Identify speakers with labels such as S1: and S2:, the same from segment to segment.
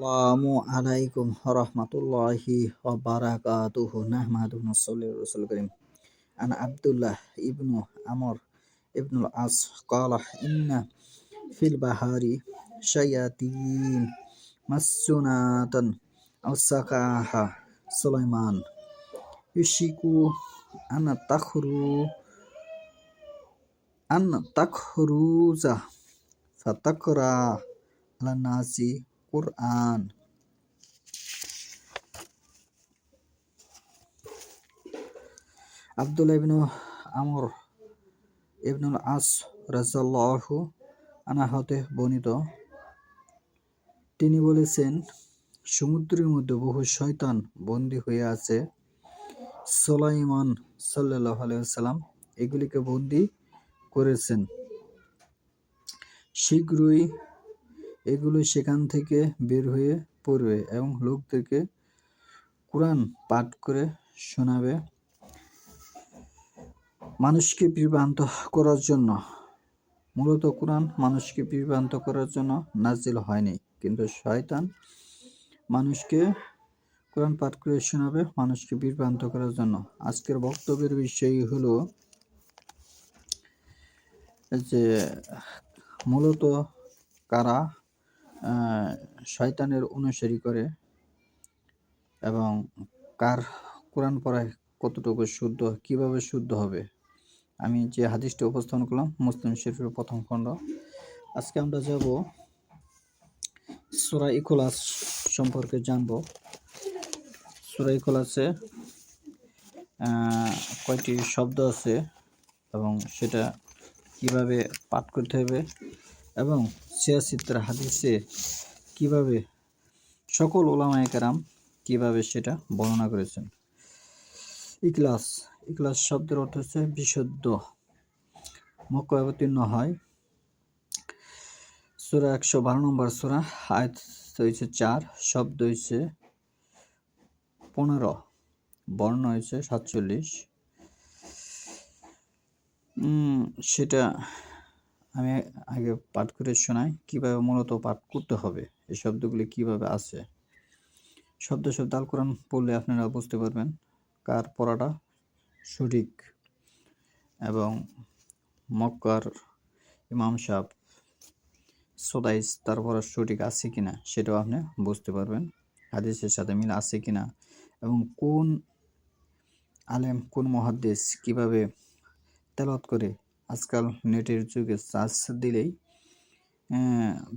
S1: আসসালামু আলাইকুম রহমতুল্লাহি ওবারাকাতুহু নাহমাদুহু নসল্লি রাসূল করিম আন আব্দুল্লাহ ইবনু আমর ইবনুল আস قال إن في البحر شياطين مسنونة أوسكاها سليمان يشيك أن تخرو أن تخرج فتقرأ على الناس কোরআন আবদুল্লাহ ইবনু আমর ইবনুল আস রাজাল্লাহ আনা বর্ণিত। তিনি বলেছেন, সমুদ্রের মধ্যে বহু শয়তান বন্দী হয়ে আছে। সোলাইমান সাল্লাহ আলাইসাল্লাম এগুলিকে বন্দী করেছেন। শীঘ্রই এগুলো সেখান থেকে বের হয়ে পড়বে এবং লোকদেরকে কোরআন পাঠ করে শোনাবে। মানুষকে বিভ্রান্ত করার জন্য, মূলত কোরআন মানুষকে বিভ্রান্ত করার জন্য নাজিল হয়নি। কিন্তু শয়তান মানুষকে কোরআন পাঠ করে শোনাবে, মানুষকে বিভ্রান্ত করার জন্য। আজকের বক্তব্যের বিষয় হলো যে, মূলত কারা শয়তানের অনুসারী করে এবং কার কোরআন পড়ায় কতটুকু শুদ্ধ, কীভাবে শুদ্ধ হবে? আমি যে হাদিসটি উপস্থাপন করলাম, মুসলিম শরীফের প্রথম খণ্ড। আজকে আমরা যাব সুরা ইকোলাস সম্পর্কে জানব। সুরা ইকোলাসে কয়টি শব্দ আছে এবং সেটা কীভাবে পাঠ করতে হবে এবং সিয়াসিত্র হাদিসে কীভাবে সকল ওলামায় কেরাম কীভাবে সেটা বর্ণনা করেছেন? ইকলাস ইকলাস শব্দের অর্থ হচ্ছে বিশুদ্ধ। মক্কা অবতীর্ণ হয়। সুরা একশো বারো নম্বর সুরা, আয়াত হয়েছে চার, শব্দ হয়েছে পনেরো, বর্ণ হয়েছে সাতচল্লিশ। সেটা আমি আগে পাঠ করে শোনাই, কীভাবে মূলত পাঠ করতে হবে? এই শব্দগুলি কীভাবে আছে? শব্দ শব্দ আল কোরআন পড়লে আপনারা বুঝতে পারবেন কার পড়াটা সঠিক এবং মক্কার ইমাম সাহ সোদাইস তার পড়া সঠিক আছে কিনা সেটাও আপনি বুঝতে পারবেন। হাদিসের সাথে মিল আছে কিনা এবং কোন আলেম, কোন মহাদ্দেশ কীভাবে তেলত করে আজকাল নেটের যুগে সার্চ দিলেই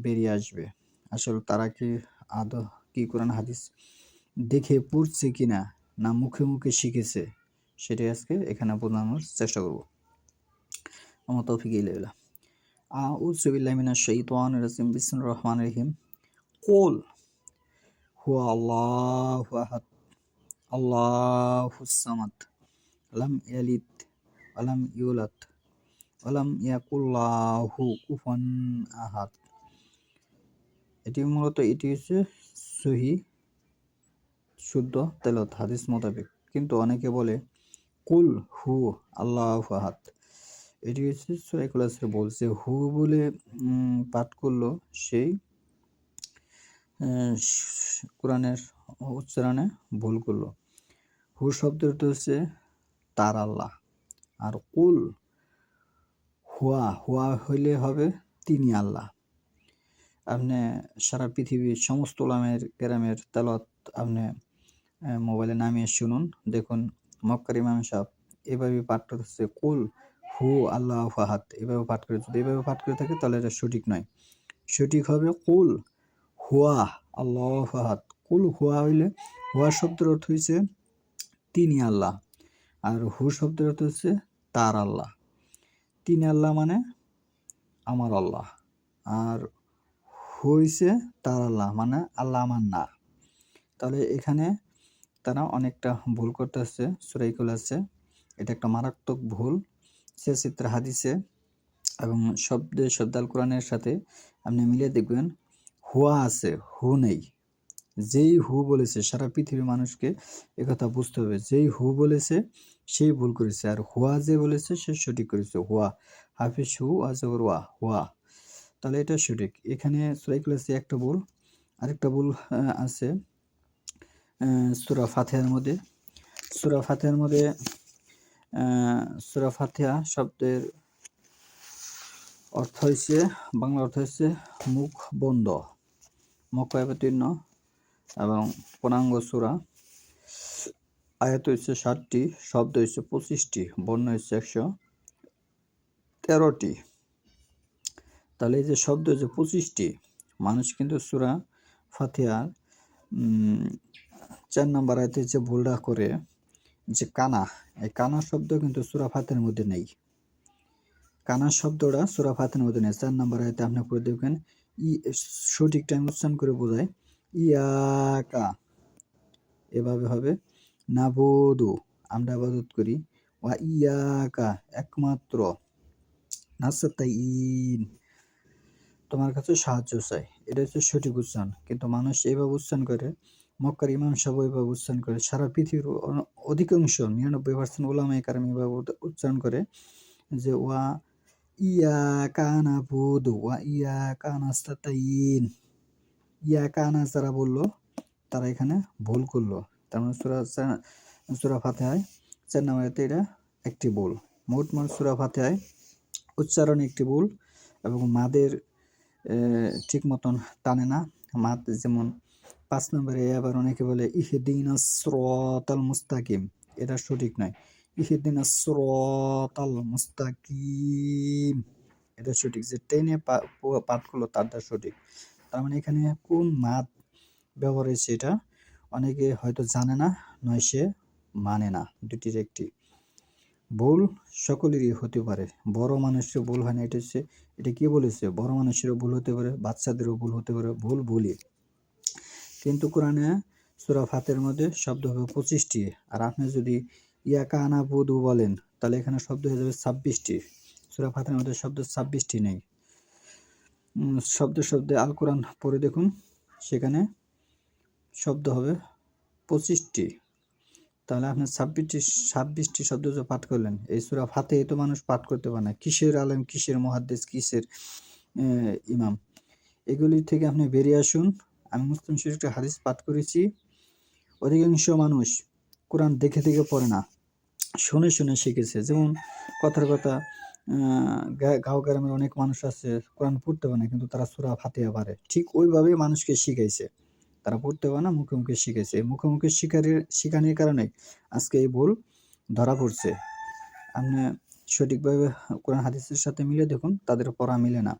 S1: বেরিয়ে আসবে। আসলে তারা কি আদৌ কি কোরআন হাদিস দেখে পড়ছে কি না না মুখে মুখে শিখেছে, সেটাই আজকে এখানে বোঝানোর চেষ্টা করব। আমার তৌফিক ইলাইলা আউযু বিল্লাহি মিনাশ শাইতানির রাজিম। বিসমিল্লাহির রহমানির রহিম। কুল হুয়া আল্লাহু আহাদ। আল্লাহুস সামাদ। লাম ইয়ালিদ ওয়া লাম ইউলাদ। ওয়া লাম ইয়াকুল্লাহু কুফুয়ান আহাদ। এটি মূলত, এটি হচ্ছে সহি, শুদ্ধ, তেলত, হাদিস মোতাবেক। কিন্তু অনেকে বলে, কুল হু আল্লাহ ফাহাদ এটি হচ্ছে সুরাইকুলাসের বলছে হু বলে পাঠ করল, সেই কোরআনের উচ্চারণে ভুল করল। হু শব্দটা হচ্ছে, তার আল্লাহ। আর কুল হুয়া হুয়া হইলে হবে তিনি আল্লাহ। আপনি সারা পৃথিবীর সমস্ত লামের গ্রামের তালত আপনি মোবাইলে নামিয়ে শুনুন। দেখুন, মক্কার ইমাম সাহেব এভাবে পাঠ করতেছে, কুল হু আল্লাহ ফাহাদ এভাবে পাঠ করে, যদি এভাবে পাঠ করে থাকে তাহলে এটা সঠিক নয়। সঠিক হবে কুল হুয়া আল্লাহ ফাহাদ কুল হুয়া হইলে, হুয়া শব্দের অর্থ হয়েছে তিনি আল্লাহ। আর হু শব্দের অর্থ হচ্ছে তার আল্লাহ। তিনি আল্লাহ মানে আমার আল্লাহ। আর হইছে তার আল্লাহ মানে আল্লাহ আমার না। তাহলে এখানে তারা অনেকটা ভুল করতেছে সুরাইকুল আছে। এটা একটা মারাত্মক ভুল। সে চিত্র হাদিসে এবং শব্দে শব্দাল কোরআনের সাথে আপনি মিলিয়ে দেখবেন, হুয়া আছে, হু নেই। যেই হু বলেছে, সারা পৃথিবীর মানুষকে একথা বুঝতে হবে। যেই হু বলেছে সেই ভুল করেছে। আর হুয়া যে বলেছে, সে সঠিক করেছে। হুয়া, হাফিজ হু আজর ওয়া, হুয়া। তাহলে এটা সঠিক। এখানে সুরাইকুল আছে একটা ভুল, আরেকটা ভুল আছে সূরা ফাতিহার মধ্যে। সূরা ফাতিহার মধ্যে সূরা ফাতিহা শব্দের অর্থ হয়েছে বাংলা অর্থ হচ্ছে মুখ বন্ধ মক্কা অবতীর্ণ এবং পূর্ণাঙ্গ সূরা। আয়াত হচ্ছে ষাটটি, শব্দ হচ্ছে পঁচিশটি, বর্ণ হচ্ছে একশো তেরোটি। তাহলে এই যে শব্দ যে পঁচিশটি, মানুষ কিন্তু সুরা ফাতিহার চার নম্বর আয়তে যে ভুলটা করে যে কানা, এই কানা শব্দ কিন্তু সুরা ফাতের মধ্যে নেই। কানা শব্দটা সুরা ফাতের মধ্যে নেই। চার নম্বর আয়তে আপনি করে দেখবেন, ই, সঠিক টাইম উচ্চারণ করে বোঝায়, ইয়াকা। এভাবে হবে। নাবুদু। আমরা আবাদত করি। ওয়া ইয়াকা, একমাত্র। নাস্তাইন। তোমার কাছে সাহায্য চাই। এটা হচ্ছে সঠিক উচ্চারণ। কিন্তু মানুষ এইভাবে উচ্চারণ করে, মক্কার ইমাম সাহেব এইভাবে উচ্চারণ করে, সারা পৃথিবীর অধিকাংশ, নিরানব্বই পার্সেন্ট ওলামাই কারাম এইভাবে উদ- উচ্চারণ করে যে ওয়া ইয়া কানা বুধ ওয়া ইয়া কানাস্তাইন ইয়া কানা যারা বলল, তারা এখানে ভুল করল। তার মানে সুরা সুরা ফাতেহায় চার নাম্বারেতে এটা একটি ভুল। মোট মোট সুরা ফাতেহায় উচ্চারণ একটি ভুল এবং মাদের ঠিক মতন টানে না। মাদ যেমন পাঁচ নম্বরে আবার অনেকে বলে, ইহদিন স্রতাল মুস্তাকিম। এটা সঠিক নয়। ইহদিন স্রতাল মুস্তাকিম। এটা সঠিক। যে টেনে পাঠ করল তারটা সঠিক। তার মানে এখানে কোন মাদ ব্যবহার হয়েছে এটা? অনেকে হয়তো জানে না, নয় সে মানে না। দুটির একটি ভুল সকলেরই হতে পারে। বড় মানুষের ভুল হয় না, এটা হচ্ছে, এটা কি বলেছে? বড় মানুষেরও ভুল হতে পারে, বাচ্চাদেরও ভুল হতে পারে, ভুল ভুলই কিন্তু কোরআনে সুরা ফাতের মধ্যে শব্দ হবে পঁচিশটি। আর আপনি যদি ইয়া আনা বুধু বলেন, তাহলে এখানে শব্দ হয়ে যাবে ছাব্বিশটি। সুরা ফাতের মধ্যে শব্দ ছাব্বিশটি নেই। শব্দ শব্দে আল কোরআন পড়ে দেখুন। সেখানে শব্দ হবে পঁচিশটি। তাহলে আপনি ছাব্বিশটি ছাব্বিশটি শব্দ যে পাঠ করলেন, এই সুরা ফাতে তো মানুষ পাঠ করতে পারে না। কিসের আলেম, কিসের মহাদ্দেশ কিসের ইমাম? এগুলি থেকে আপনি বেরিয়ে আসুন। আমি মুসলিম শরীফটা হাদিস পাঠ করেছি। অধিকাংশ মানুষ কোরআন দেখে দেখে পড়ে না, শুনে শুনে শিখেছে। যেমন কথার কথা গাঁও গ্রামের অনেক মানুষ আছে, কোরআন পড়তে পারে না, কিন্তু তারা সুরা ফাতিহা পারে। ঠিক ওইভাবেই মানুষকে শিখাইছে। তারা পড়তে পারে না মুখে মুখে শিখেছে। মুখে মুখে শিকারের শিখানির কারণে আজকে এই ভুল ধরা পড়ছে। আপনি সঠিকভাবে কোরআন হাদিসের সাথে মিলে দেখুন তাদের পড়া মিলে না।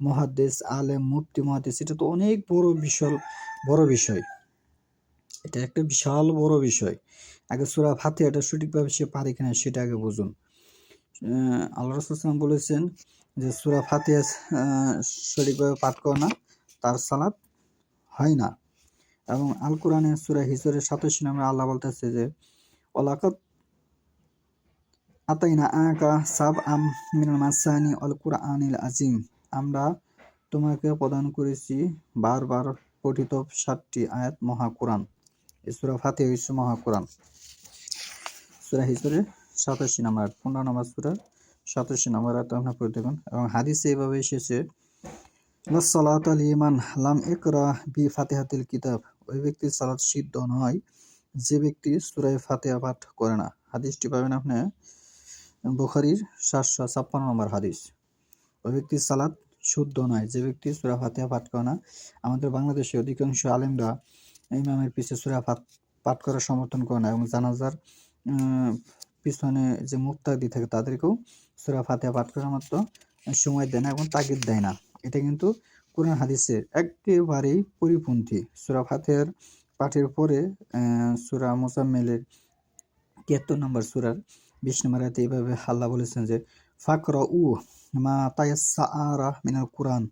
S1: মহাদেশ আলেম মুফতি মহাদেশ এটা তো অনেক বড় বিশাল বড় বিষয়। এটা একটা বিশাল বড় বিষয়। আগে সুরা ফাতিহাটা সঠিকভাবে সে পারে কিনা সেটা আগে বুঝুন। আল্লাহ রসুলাম বলেছেন যে সুরা আহ, সঠিকভাবে পাঠ করে না তার সালাত হয় না। এবং আল কোরআনের সুরা হিসরের সাতাশি নামে আল্লাহ বলতেছে যে ওলাকাত আতাইনা আকা সাব আম মিনাল মাসানি অল কুরআনিল আজিম আমরা তোমাকে প্রদান করেছি বারবার পঠিত সাতটি আয়াত মহা কোরআন এই সুরা ফাতিহা হচ্ছে মহা কোরআন সুরা হিসরে সাতাশি নাম্বার পনেরো নম্বর সুরা সাতাশি নম্বর আয়াত আপনার পড়ে দেখুন। এবং হাদিসে এভাবে এসেছে সালাত আল ইমান লাম একরা বি ফাতিহাতিল কিতাব। ওই ব্যক্তির সালাত সিদ্ধ নয়, যে ব্যক্তি সুরায় ফাতিহা পাঠ করে না। হাদিসটি পাবেন আপনি বুখারির সাতশো ছাপ্পান্ন নম্বর হাদিস। ওই ব্যক্তির সালাত শুদ্ধ নয়, যে ব্যক্তি সুরা ফাতিহা পাঠ করে না। আমাদের বাংলাদেশে অধিকাংশ আলেমরা ইমামের পিছে সুরা পাঠ করার সমর্থন করে না এবং জানাজার পিছনে যে মুক্তাদি থাকে তাদেরকেও সুরা ফাতিহা পাঠ করার মতো সময় দেয় না এবং তাগিদ দেয় না। এটা কিন্তু কোরআন হাদিসের একেবারেই পরিপন্থী। সুরা ফাতিহার পাঠের পরে সুরা মোসাম্মেলের তিয়াত্তর নম্বর সুরার বিশ নম্বর আয়াতে এইভাবে আল্লাহ বলেছেন যে ফাকর উ মা তায়াসা মিনাল কোরআন।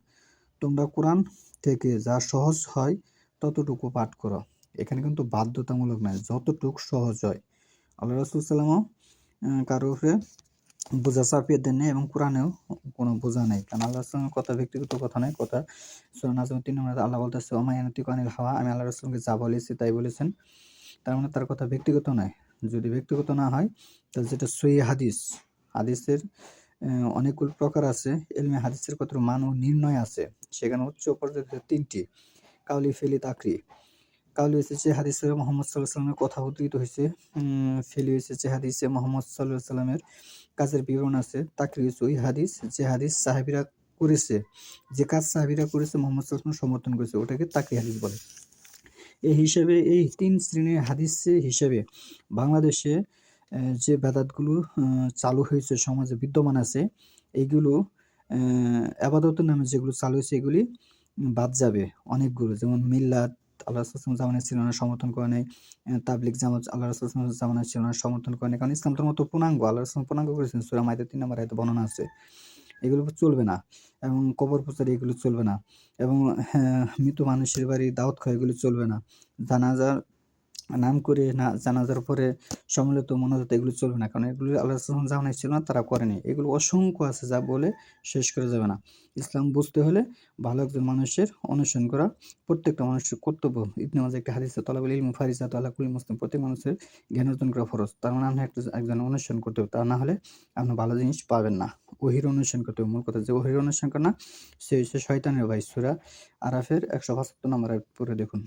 S1: তোমরা কোরআন থেকে যা সহজ হয় ততটুকু পাঠ করো। এখানে কিন্তু বাধ্যতামূলক নয়, যতটুকু সহজ হয়। আল্লাহ রসুল সাল্লামও কারও উপরে বোঝা চাপিয়ে দেন এবং কোরআনেও কোনো বোঝা নেই। কারণ আল্লাহ রসুলের কথা, ব্যক্তিগত কথা নয় কথা সুরা নাজম তিন নম্বর আল্লাহ বলতেছে ওমায়ানতি কানিল হাওয়া আমি আল্লাহ রসুলকে যা বলেছি তাই বলেছেন। তার মানে তার কথা ব্যক্তিগত নয়। যদি ব্যক্তিগত না হয়, তাহলে যেটা সই হাদিস, হাদিসের অনেকগুলো প্রকার আছে, এলমে হাদিসের কত মান ও নির্ণয় আছে, সেখানে উচ্চ পর্যায়ে তিনটি। কাউলি ফেলি তাকরি। কাউলি এসেছে হাদিসে মোহাম্মদ সাল্লাহ সাল্লামের কথা উদ্ধৃত হয়েছে। ফেলি এসেছে হাদিসে মোহাম্মদ সাল্লাহ সাল্লামের কাজের বিবরণ আছে তাকরি হচ্ছে ওই হাদিস, যে হাদিস সাহাবিরা করেছে, যে কাজ সাহাবিরা করেছে মোহাম্মদ সাল্লাম সমর্থন করেছে, ওটাকে তাকরি হাদিস বলে। এই হিসাবে, এই তিন শ্রেণির হাদিস হিসাবে বাংলাদেশে যে বেদাতগুলো চালু হয়েছে, সমাজে বিদ্যমান আছে এইগুলো আবাদতের নামে যেগুলো চালু হয়েছে, এগুলি বাদ যাবে অনেকগুলো, যেমন মিল্লাত আল্লাহ রসুল জামানের ছিল সমর্থন করে নেই তাবলিক জামাত আল্লাহ রসুল জামানের ছিল সমর্থন করে নেই। কারণ ইসলাম ধর্ম মতো পূর্ণাঙ্গ আল্লাহ রসুল পূর্ণাঙ্গ করেছেন। সুরা মাইতে তিন নম্বর হয়তো বর্ণনা আছে। এগুলো চলবে না এবং কবর পূজারি এগুলো চলবে না এবং হ্যাঁ, মৃত মানুষের বাড়ি দাওয়াত খাওয়া এগুলো চলবে না। জানাজার নাম করে না, জানাজার পরে সম্মিলিত মনোজাত এগুলো চলবে না। কারণ এগুলো আল্লাহ রসুল জামানের ছিল না, তারা করেনি। এগুলো অসংখ্য আছে যা বলে শেষ করা যাবে না। ইসলাম বুঝতে হলে ভালো একজন মানুষের অনুসরণ করা প্রত্যেকটা মানুষের কর্তব্য। ইবনে একটা হাদিসে, তলাবুল ইলম ফারিসা তালা মুসলিম প্রত্যেক মানুষের জ্ঞান অর্জন করা ফরজ। তার মানে আপনি একটা একজন অনুসরণ করতে হবে। তা না হলে আপনি ভালো জিনিস পাবেন না। ওহির অনুসরণ করতে হবে। মূল কথা যে ওহির অনুসরণ করা না, সে হচ্ছে শয়তানের ভাই। সুরা আরাফের একশো পঁচাত্তর নম্বর পরে দেখুন।